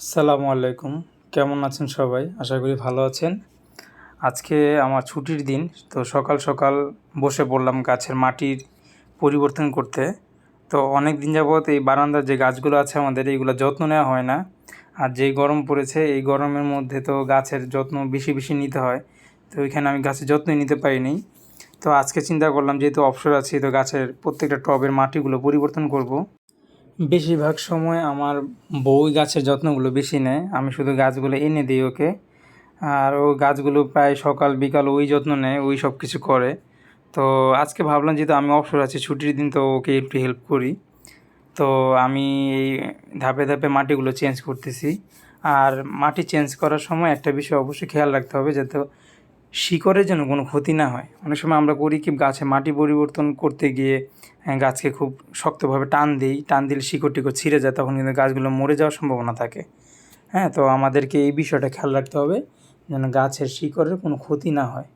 আসসালামু আলাইকুম। কেমন আছেন সবাই? আশা করি ভালো আছেন। আজকে আমার ছুটির দিন, তো সকাল সকাল বসে পড়লাম গাছের মাটির পরিবর্তন করতে। তো অনেক দিন যাবৎ এই বারান্দার যে গাছগুলো আছে আমাদের, এইগুলো যত্ন নেওয়া হয় না। আর যেই গরম পড়েছে, এই গরমের মধ্যে তো গাছের যত্ন বেশি বেশি নিতে হয়। তো ওইখানে আমি গাছের যত্নই নিতে পারিনি। তো আজকে চিন্তা করলাম, যেহেতু অবসর আছি, তো গাছের প্রত্যেকটা টবের মাটিগুলো পরিবর্তন করব। বেশিরভাগ সময় আমার বউই গাছের যত্নগুলো বেশি নেয়। আমি শুধু গাছগুলো এনে দিই ওকে। আর ও গাছগুলো প্রায় সকাল, বিকাল ওই যত্ন নেয়, ওই সব কিছু করে। তো আজকে ভাবলাম যেহেতু আমি অবসর আছি, ছুটির দিন তো ওকে একটু হেল্প করি। তো আমি এই ধাপে ধাপে মাটিগুলো চেঞ্জ করতেছি। আর মাটি চেঞ্জ করার সময় একটা বিষয় অবশ্যই খেয়াল রাখতে হবে, যাতে শিকড়ের যেন কোনো ক্ষতি না হয়। অনেক সময় আমরা করি কি গাছে মাটি পরিবর্তন করতে গিয়ে হ্যাঁ, গাছকে খুব শক্তভাবে টান দিই। টান দিলে শিকড় টিকড় ছিঁড়ে যায় তখন কিন্তু গাছগুলো মরে যাওয়ার সম্ভাবনা থাকে। হ্যাঁ তো আমাদেরকে এই বিষয়টা খেয়াল রাখতে হবে যেন গাছের শিকড়ের কোনো ক্ষতি না হয়।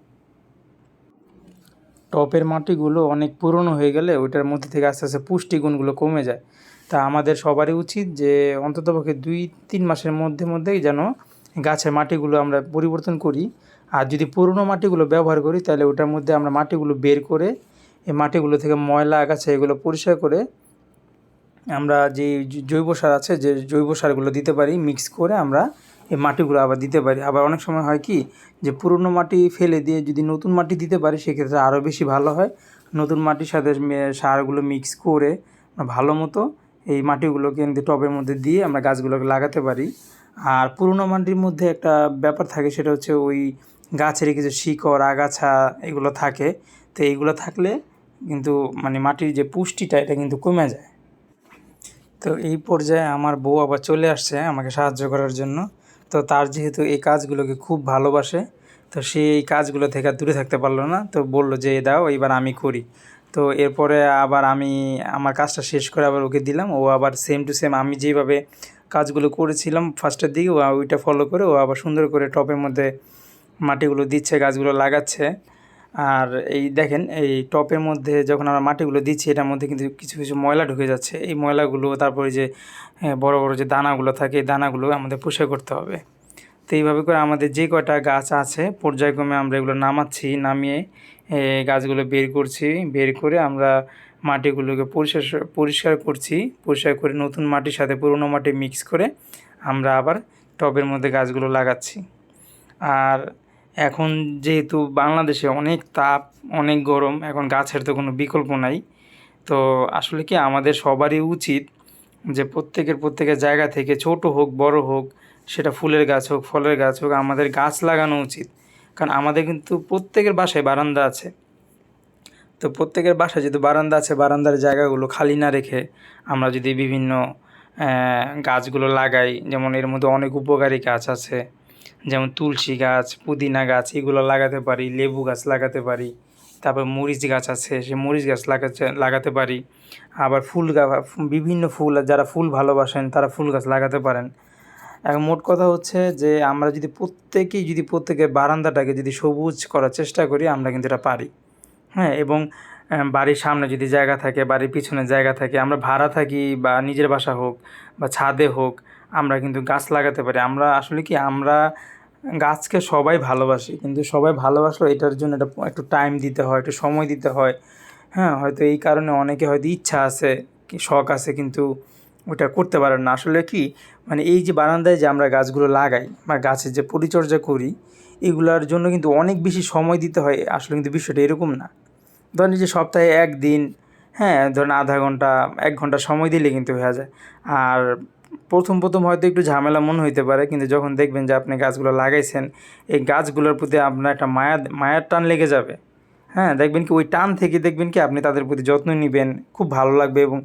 টপের মাটিগুলো অনেক পুরনো হয়ে গেলে ওইটার মধ্যে থেকে আস্তে আস্তে পুষ্টিগুণগুলো কমে যায়। তা আমাদের সবারই উচিত যে অন্ততপক্ষে দুই তিন মাসের মধ্যে মধ্যেই যেন গাছের মাটিগুলো আমরা পরিবর্তন করি। আর যদি পুরনো মাটিগুলো ব্যবহার করি, তাহলে ওটার মধ্যে আমরা মাটিগুলো বের করে, এই মাটিগুলো থেকে ময়লা, আগাছা এগুলো পরিষ্কার করে আমরা যে জৈব সার আছে, যে জৈব সারগুলো দিতে পারি মিক্স করে আমরা এই মাটিগুলো আবার দিতে পারি। আবার অনেক সময় হয় কি, যে পুরনো মাটি ফেলে দিয়ে যদি নতুন মাটি দিতে পারি, সেক্ষেত্রে আরও বেশি ভালো হয়। নতুন মাটির সাথে সারগুলো মিক্স করে ভালো মতো এই মাটিগুলোকে টবের মধ্যে দিয়ে আমরা গাছগুলোকে লাগাতে পারি। আর পুরনো মাটির মধ্যে একটা ব্যাপার থাকে, সেটা হচ্ছে ওই গাছের কিছু শিকড়, আগাছা এগুলো থাকে। তো এইগুলো থাকলে কিন্তু মানে মাটির যে পুষ্টিটা, এটা কিন্তু কমে যায়। তো এই পর্যায়ে আমার বউ আবার চলে আসছে আমাকে সাহায্য করার জন্য। তো তার যেহেতু এই কাজগুলোকে খুব ভালোবাসে, তো সে এই কাজগুলো থেকে দূরে থাকতে পারল না। তো বলল যে "এ দাও, এইবার আমি করি। তো এরপরে আবার আমি আমার কাজটা শেষ করে আবার ওকে দিলাম। ও আবার সেম টু সেম আমি যেভাবে কাজগুলো করেছিলাম ফার্স্টের দিকে ও ওইটা ফলো করে ও আবার সুন্দর করে টপের মধ্যে মাটিগুলো দিচ্ছে গাছগুলো লাগাচ্ছে। আর এই দেখেন এই টপের মধ্যে যখন আমরা মাটিগুলো দিচ্ছি এটার মধ্যে কিন্তু কিছু কিছু ময়লা ঢুকে যাচ্ছে। এই ময়লাগুলো তারপরে যে হ্যাঁ, বড় বড় যে দানাগুলো থাকে এই দানাগুলো আমাদের পরিষ্কার করতে হবে। তো এইভাবে করে আমাদের যে কয়টা গাছ আছে পর্যায়ক্রমে আমরা এগুলো নামাচ্ছি নামিয়ে গাছগুলো বের করছি। বের করে আমরা মাটিগুলোকে পরিষ্কার পরিষ্কার করছি। পরিষ্কার করে নতুন মাটির সাথে পুরনো মাটি মিক্স করে আমরা আবার টবের মধ্যে গাছগুলো লাগাচ্ছি। আর এখন যেহেতু বাংলাদেশে অনেক তাপ, অনেক গরম, এখন গাছের তো কোনো বিকল্প নাই। তো আসলে কি আমাদের সবারই উচিত যে প্রত্যেকের প্রত্যেকের জায়গা থেকে ছোট হোক, বড় হোক, সেটা ফুলের গাছ হোক, ফলের গাছ হোক, আমাদের গাছ লাগানো উচিত। কারণ আমাদের কিন্তু প্রত্যেকের বাসায় বারান্দা আছে। তো প্রত্যেকের বাসায় যেহেতু বারান্দা আছে, বারান্দার জায়গাগুলো খালি না রেখে আমরা যদি বিভিন্ন গাছগুলো লাগাই, যেমন এর মধ্যে অনেক উপকারী গাছ আছে। যেমন তুলসী গাছ, পুদিনা গাছ, এগুলো লাগাতে পারি, লেবু গাছ লাগাতে পারি, তারপর মরিচ গাছ আছে, সে মরিচ গাছ লাগাতে লাগাতে পারি, আবার ফুল বিভিন্ন ফুল, যারা ফুল ভালোবাসেন, তারা ফুল গাছ লাগাতে পারেন। এখন মোট কথা হচ্ছে যে, আমরা যদি প্রত্যেকেই, যদি প্রত্যেকের বারান্দাটাকে যদি সবুজ করার চেষ্টা করি, আমরা কিন্তু এটা পারি। হ্যাঁ এবং বাড়ির সামনে যদি জায়গা থাকে, বাড়ির পিছনে জায়গা থাকে, আমরা ভাড়া থাকি, বা নিজের বাসা হোক, বা ছাদে হোক আমরা কিন্তু গাছ লাগাতে পারি। আমরা আসলে কি, আমরা গাছকে সবাই ভালোবাসি, কিন্তু সবাই ভালোবাসলেও এটার জন্য এটা একটু টাইম দিতে হয়, একটু সময় দিতে হয়। হ্যাঁ হয়তো এই কারণে অনেকে হয়তো ইচ্ছা আছে, কি শখ আছে, কিন্তু ওটা করতে পারেন না। আসলে কি মানে এই যে বারান্দায় যে আমরা গাছগুলো লাগাই বা গাছের যে পরিচর্যা করি, এগুলার জন্য কিন্তু অনেক বেশি সময় দিতে হয়। আসলে কিন্তু বিষয়টা এরকম না। ধরেন যে সপ্তাহে একদিন হ্যাঁ ধরেন আধা ঘণ্টা, এক ঘণ্টা সময় দিলে কিন্তু হয়ে যায়। আর প্রথম প্রথম হয়তো একটু ঝামেলা মন হইতে পারে, কিন্তু যখন দেখবেন যে আপনি গাছগুলো লাগাইছেন, এই গাছগুলোর প্রতি আপনার একটা মায়া, মায়ার টান লেগে যাবে। হ্যাঁ দেখবেন কি ওই টান থেকে দেখবেন কি আপনি তাদের প্রতি যত্ন নেবেন, খুব ভালো লাগবে এবং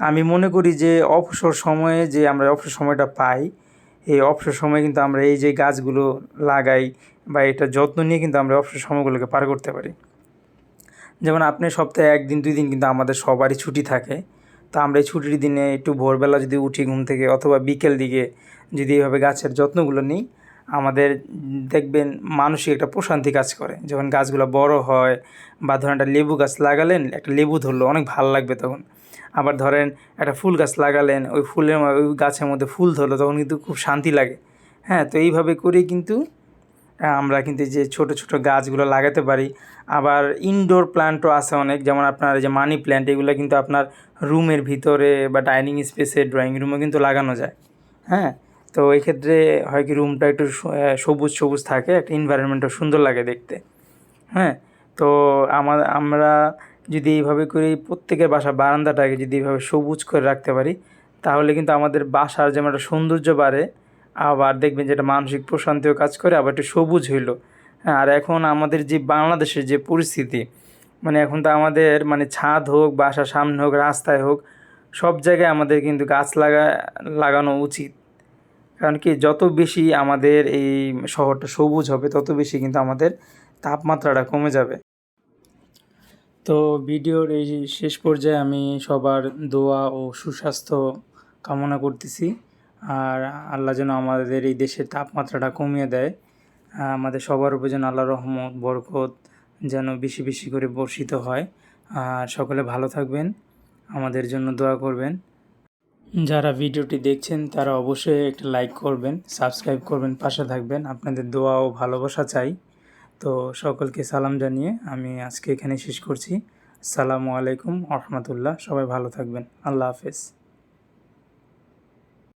আমি মনে করি যে অবসর সময়ে যে আমরা অবসর সময়টা পাই, এই অবসর সময়ে কিন্তু আমরা এই যে গাছগুলো লাগাই বা এটা যত্ন নিয়ে কিন্তু আমরা অবসর সময়গুলোকে পার করতে পারি। যেমন আপনি সপ্তাহে একদিন, দুই দিন কিন্তু আমাদের সবারই ছুটি থাকে। তো আমরা এই ছুটির দিনে একটু ভোরবেলা যদি উঠি ঘুম থেকে অথবা বিকেল দিকে যদি এইভাবে গাছের যত্নগুলো নিই, আমাদের দেখবেন মানসিক একটা প্রশান্তি কাজ করে। যখন গাছগুলো বড় হয় বা ধরেন একটা লেবু গাছ লাগালেন, একটা লেবু ধরলো, অনেক ভালো লাগবে তখন। আবার ধরেন একটা ফুল গাছ লাগালেন, ওই ফুলের ওই গাছের মধ্যে ফুল ধরলো, তখন কিন্তু খুব শান্তি লাগে। হ্যাঁ তো এইভাবে করেই কিন্তু আমরা কিন্তু যে ছোট ছোট গাছগুলো লাগাতে পারি। আবার ইনডোর প্ল্যান্টও আছে অনেক, যেমন আপনার এই যে মানি প্ল্যান্ট এগুলো কিন্তু আপনার রুমের ভিতরে বা ডাইনিং স্পেসে ড্রয়িং রুমে কিন্তু লাগানো যায়। হ্যাঁ? তো এই ক্ষেত্রে হয় কি রুমটা একটু সবুজ সবুজ থাকে, একটা এনভায়রনমেন্টও সুন্দর লাগে দেখতে। হ্যাঁ? তো আমার আমরা যদি এইভাবে করে প্রত্যেকের বাসা, বারান্দাটাকে যদি এইভাবে সবুজ করে রাখতে পারি, তাহলে কিন্তু আমাদের বাসার যেমন একটা সৌন্দর্য বাড়ে আবার দেখবেন যেটা মানসিক প্রশান্তিও কাজ করে, আবার একটু সবুজ হইল। হ্যাঁ আর এখন আমাদের যে বাংলাদেশের যে পরিস্থিতি মানে এখন তো আমাদের মানে ছাদ হোক বাসার সামনে হোক, রাস্তায় হোক, সব জায়গায় আমাদের কিন্তু গাছ লাগা, লাগানো উচিত। কারণ কি, যত বেশি আমাদের এই শহরটা সবুজ হবে, তত বেশি কিন্তু আমাদের তাপমাত্রাটা কমে যাবে। তো ভিডিওর এই শেষ পর্যায়ে আমি সবার দোয়া ও সুস্বাস্থ্য কামনা করতেছি। আর আল্লাহ যেন আমাদের এই দেশের তাপমাত্রাটা কমিয়ে দেয়। আমাদের সবার উপর যেন আল্লাহ রহমত, বরকত যেন বেশি বেশি করে বর্ষিত হয়। আর সকলে ভালো থাকবেন, আমাদের জন্য দোয়া করবেন। যারা ভিডিওটি দেখছেন, তারা অবশ্যই একটা লাইক করবেন, সাবস্ক্রাইব করবেন, পাশে থাকবেন। আপনাদের দোয়া ও ভালোবাসা চাই। তো সকলকে সালাম জানিয়ে আমি আজকে এখানে শেষ করছি। আসসালামু আলাইকুম রহমতুল্লাহ। সবাই ভালো থাকবেন। আল্লাহ হাফেজ।